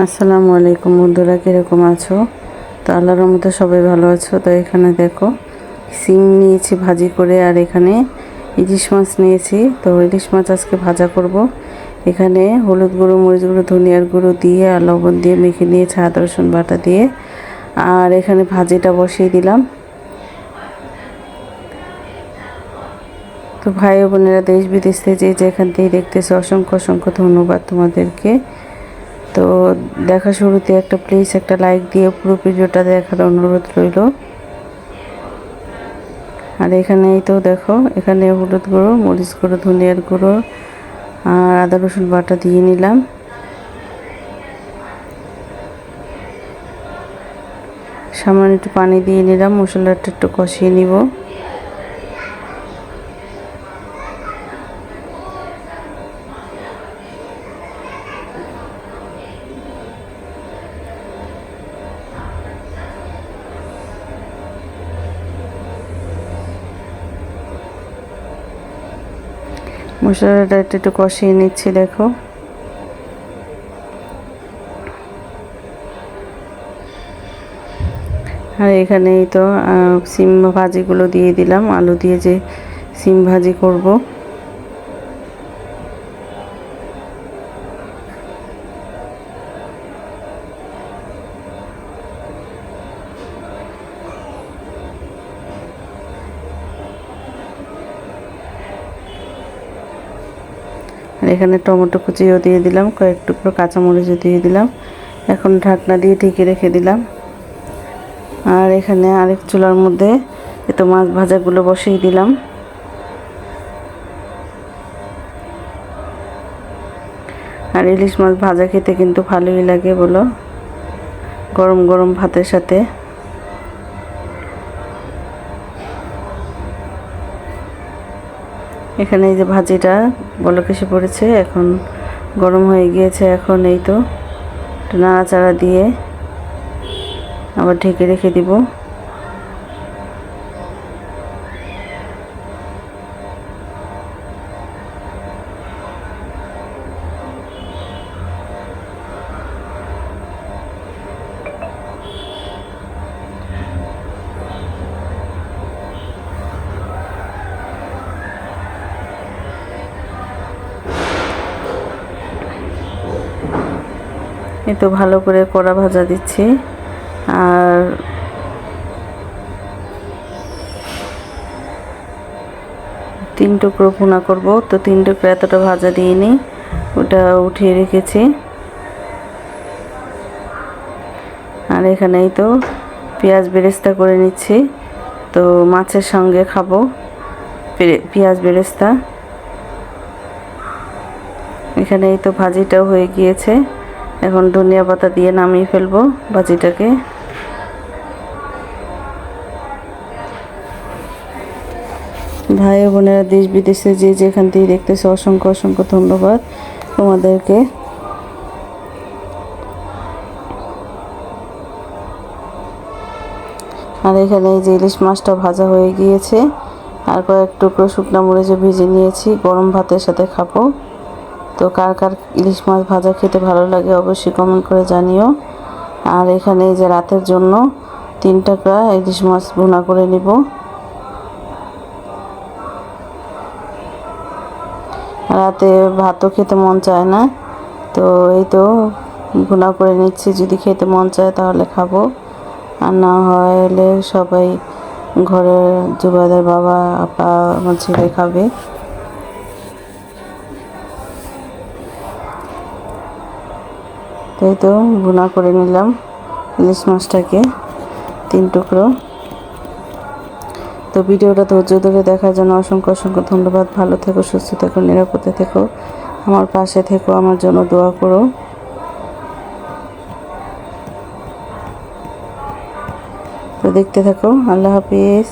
আসসালামু আলাইকুম বন্ধুরা, কীরকম আছো? তো আল্লাহর মতো সবাই ভালো আছো। তো এখানে দেখো, সিম নিয়েছি, ভাজি করে, আর এখানে ইলিশ মাছ নিয়েছি। তো ইলিশ মাছ আজকে ভাজা করব। এখানে হলুদ গুঁড়ো, মরিচ গুঁড়ো, ধনিয়ার গুঁড়ো দিয়ে আর লবণ দিয়ে মেখে নিয়েছি আদা, রসুন বাটা দিয়ে। আর এখানে ভাজিটা বসিয়ে দিলাম। তো ভাই বোনেরা দেশ বিদেশ থেকে যে যেখান থেকে দেখতেছে, অসংখ্য অসংখ্য ধন্যবাদ তোমাদেরকে। তো দেখা শুরুতে একটা প্লিজ একটা লাইক দিয়ে পুরো ভিডিওটা দেখার অনুরোধ রইল। আর এখানেই তো দেখো, এখানে হলুদ গুঁড়ো, মরিচ গুঁড়ো, ধনিয়ার গুঁড়ো, আর আদা, রসুন বাটা দিয়ে নিলাম। সামান্য একটু পানি দিয়ে নিলাম, মশলাটা একটু কষিয়ে নিব। মশলাটা একটু একটু কষিয়ে নিচ্ছি, দেখো। আর এখানেই তো সিম ভাজিগুলো দিয়ে দিলাম। আলু দিয়ে যে সিম ভাজি করব। আর এখানে টমেটো কুচিও দিয়ে দিলাম, কয়েক টুকরো কাঁচামরিচও দিয়ে দিলাম। এখন ঢাকনা দিয়ে ঢেকে রেখে দিলাম। আর এখানে আরেক চুলার মধ্যে এতো মাছ ভাজাগুলো বসিয়ে দিলাম। আর ইলিশ মাছ ভাজা খেতে কিন্তু ভালোই লাগে বলো। গরম গরম ভাতের সাথে। এখানে এই যে ভাজিটা বলক এসে পড়েছে, এখন গরম হয়ে গিয়েছে এখন এই তো। নাড়াচাড়া দিয়ে আবার ঢেকে রেখে দিব। তো ভালো করে কড়া ভাজা দিচ্ছি। আর তিন টুকরো ভুনা করব। তো তিন টুকরো এতটা ভাজা দিয়ে নিই, ওটা উঠিয়ে রেখেছি। আর এখানেই তো পেঁয়াজ বেরেস্তা করে নিচ্ছি। তো মাছের সঙ্গে খাব পেঁয়াজ বেরেস্তা। এখানেই তো ভাজিটাও হয়ে গিয়েছে। এখন ধনিয়া পাতা দিয়ে নামিয়ে ফেলব ভাজিটাকে। ভাই বোনেরা দেশ বিদেশে যে যেখান থেকে দেখতেছে অসংখ্য অসংখ্য ধন্যবাদ তোমাদেরকে। আর এখানে এই যে ইলিশ মাছটা ভাজা হয়ে গিয়েছে। আর কয়েক টুকরো শুকনো মরিচে ভেজে নিয়েছি, গরম ভাতের সাথে খাব। তো কার কার ইলিশ মাছ ভাজা খেতে ভালো লাগে অবশ্যই কমেন্ট করে জানিও। আর এখানে এই যে রাতের জন্য তিন টাকা ইলিশ মাছ ভুনা করে নিব। রাতে ভাতও খেতে মন চায় না, তো এই তো ভুনা করে নিচ্ছি। যদি খেতে মন চায় তাহলে খাব। আর না হলে সবাই ঘরের জুবাদের বাবা, আপা, আমার ছেলে খাবে। তাই তো ভুনা করে নিলাম ইলিশ মাছটাকে, তিন টুকরো। তো ভিডিওটা ধৈর্য ধরে দেখার জন্য অসংখ্য অসংখ্য ধন্যবাদ। ভালো থেকো, সুস্থ থেকো, নিরাপদে থেকো। আমার পাশে থেকো, আমার জন্য দোয়া করো। তো দেখতে থাকো, আল্লাহ হাফিজ।